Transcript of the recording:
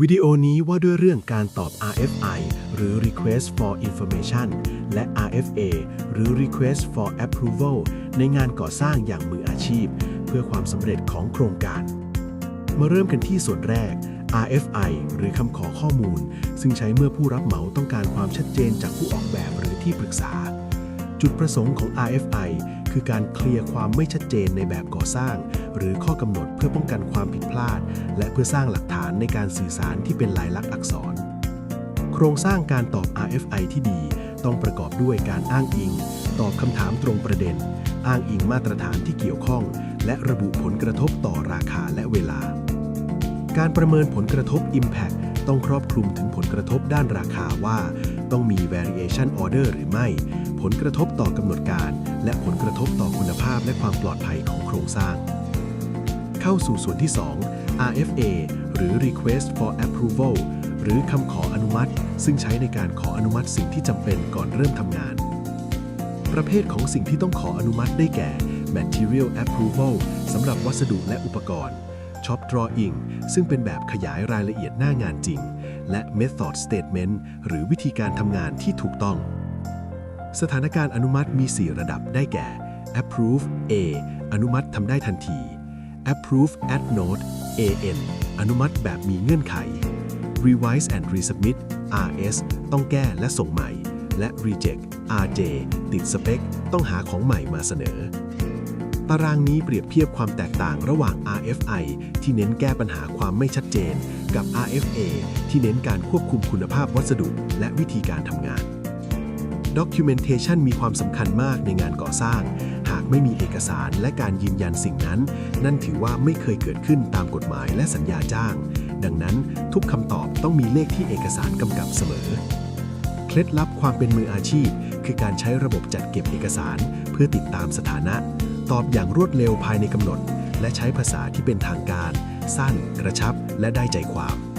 วิดีโอนี้ว่าด้วยเรื่องการตอบ RFI หรือ Request for Information และ RFA หรือ Request for Approval ในงานก่อสร้างอย่างมืออาชีพ เพื่อความสำเร็จของโครงการ มาเริ่มกันที่ส่วนแรก RFI หรือคำขอข้อมูล ซึ่งใช้เมื่อผู้รับเหมาต้องการความชัดเจนจากผู้ออกแบบหรือที่ปรึกษา จุดประสงค์ของ RFI คือการเคลียร์ความไม่ชัดเจนในแบบก่อสร้าง หรือข้อกำหนดเพื่อป้องกันความผิดพลาด และเพื่อสร้างหลักฐานในการสื่อสารที่เป็นลายลักษณ์อักษร โครงสร้างการตอบ RFI ที่ดี ต้องประกอบด้วยการอ้างอิง ตอบคำถามตรงประเด็น อ้างอิงมาตรฐานที่เกี่ยวข้อง และระบุผลกระทบต่อราคาและเวลา การประเมินผลกระทบ Impact ต้องครอบคลุมถึงผลกระทบด้านราคาว่า ต้องมี variation order หรือไม่ ผลกระทบต่อกำหนดการ และผลกระทบต่อคุณภาพและความปลอดภัยของโครงสร้าง เข้าสู่ส่วนที่ 2 RFA หรือ Request for Approval หรือคำขออนุมัติ ซึ่งใช้ในการขออนุมัติสิ่งที่จำเป็นก่อนเริ่มทำงาน ประเภทของสิ่งที่ต้องขออนุมัติได้แก่ Material Approval สำหรับวัสดุและอุปกรณ์ Shop Drawing ซึ่งเป็นแบบขยายรายละเอียดหน้างานจริง และ Method Statement หรือวิธีการทำงานที่ถูกต้อง สถานการณ์อนุมัติมี 4 ระดับได้แก่ Approve A อนุมัติทำได้ทันที Approve at Note AN อนุมัติแบบมีเงื่อนไข Revise and Resubmit RS ต้องแก้และส่งใหม่ และ Reject RJ ติดสเปค ต้องหาของใหม่มาเสนอ ตารางนี้เปรียบเทียบความแตกต่างระหว่าง RFI ที่เน้นแก้ปัญหาความไม่ชัดเจน กับ RFA ที่เน้นการควบคุมคุณภาพวัสดุ และวิธีการทำงาน Documentation มีความสำคัญมากในงานก่อสร้าง หากไม่มีเอกสารและการยืนยันสิ่งนั้น นั่นถือว่าไม่เคยเกิดขึ้นตามกฎหมายและสัญญาจ้าง ดังนั้นทุกคำตอบต้องมีเลขที่เอกสารกำกับเสมอ เคล็ดลับความเป็นมืออาชีพ คือการใช้ระบบจัดเก็บเอกสาร เพื่อติดตามสถานะ ตอบอย่างรวดเร็วภายในกำหนด และใช้ภาษาที่เป็นทางการ สั้น กระชับ และได้ใจความ